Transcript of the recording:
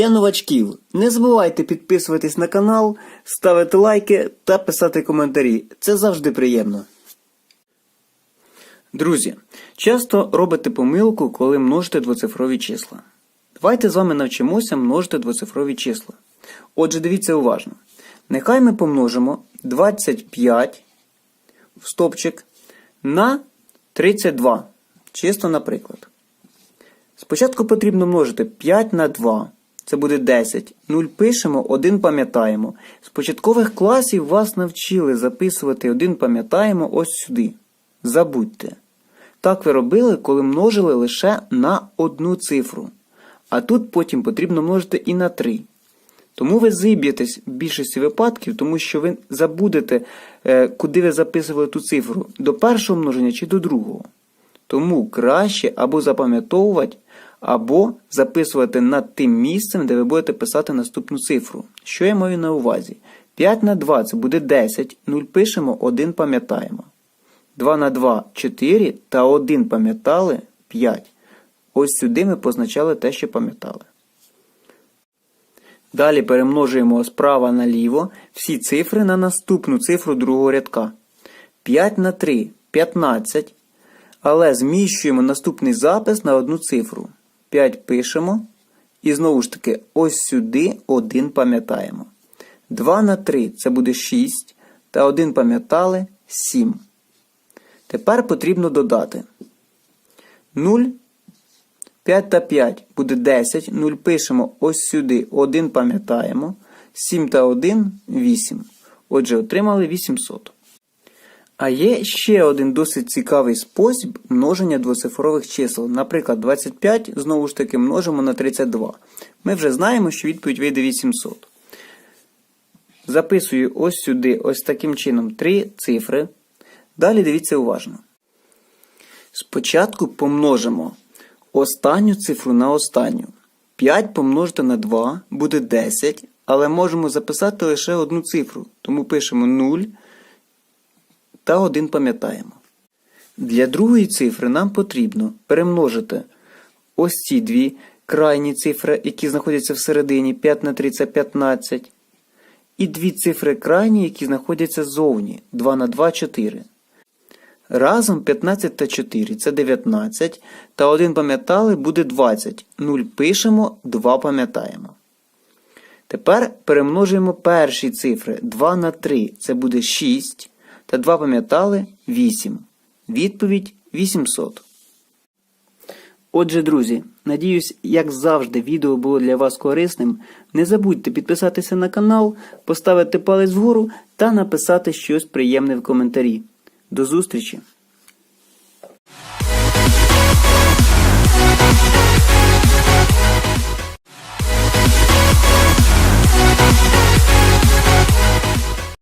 Для новачків не забувайте підписуватись на канал, ставити лайки та писати коментарі. Це завжди приємно. Друзі, часто робите помилку, коли множите двоцифрові числа. Давайте з вами навчимося множити двоцифрові числа. Отже, дивіться уважно. Нехай ми помножимо 25 в стопчик на 32. Чисто наприклад. Спочатку потрібно множити 5 на 2. Це буде 10. 0 пишемо, 1 пам'ятаємо. З початкових класів вас навчили записувати 1 пам'ятаємо ось сюди. Забудьте. Так ви робили, коли множили лише на одну цифру. А тут потім потрібно множити і на 3. Тому ви зіб'єтесь в більшості випадків, тому що ви забудете, е, куди ви записували ту цифру, до першого множення чи до другого. Тому краще або запам'ятовувати, або записувати над тим місцем, де ви будете писати наступну цифру. Що я маю на увазі? 5 на 2 це буде 10, 0 пишемо, 1 пам'ятаємо. 2 на 2 4 та 1 пам'ятали 5. Ось сюди ми позначали те, що пам'ятали. Далі перемножуємо справа наліво всі цифри на наступну цифру другого рядка. 5 на 3 15. Але зміщуємо наступний запис на одну цифру. 5 пишемо. І знову ж таки, ось сюди 1 пам'ятаємо. 2 на 3 це буде 6. Та 1 пам'ятали 7. Тепер потрібно додати 0 5 та 5 буде 10, 0 пишемо ось сюди, 1 пам'ятаємо, 7 та 1 8. Отже, отримали 800. А є ще один досить цікавий спосіб множення двоцифрових чисел. Наприклад, 25 знову ж таки множимо на 32. Ми вже знаємо, що відповідь вийде 800. Записую ось сюди, ось таким чином, три цифри. Далі дивіться уважно. Спочатку помножимо останню цифру на останню. 5 помножити на 2 буде 10, але можемо записати лише одну цифру, тому пишемо 0 та 1 пам'ятаємо. Для другої цифри нам потрібно перемножити ось ці дві крайні цифри, які знаходяться всередині 5 на 3 це 15. І дві цифри крайні, які знаходяться ззовні 2 на 2 4. Разом 15 та 4 це 19, та 1 пам'ятали буде 20. 0 пишемо, 2 пам'ятаємо. Тепер перемножуємо перші цифри 2 на 3 це буде 6, та два пам'ятали 8. Відповідь 800. Отже, друзі, надіюсь, як завжди, відео було для вас корисним. Не забудьте підписатися на канал, поставити палець вгору та написати щось приємне в коментарі. До зустрічі!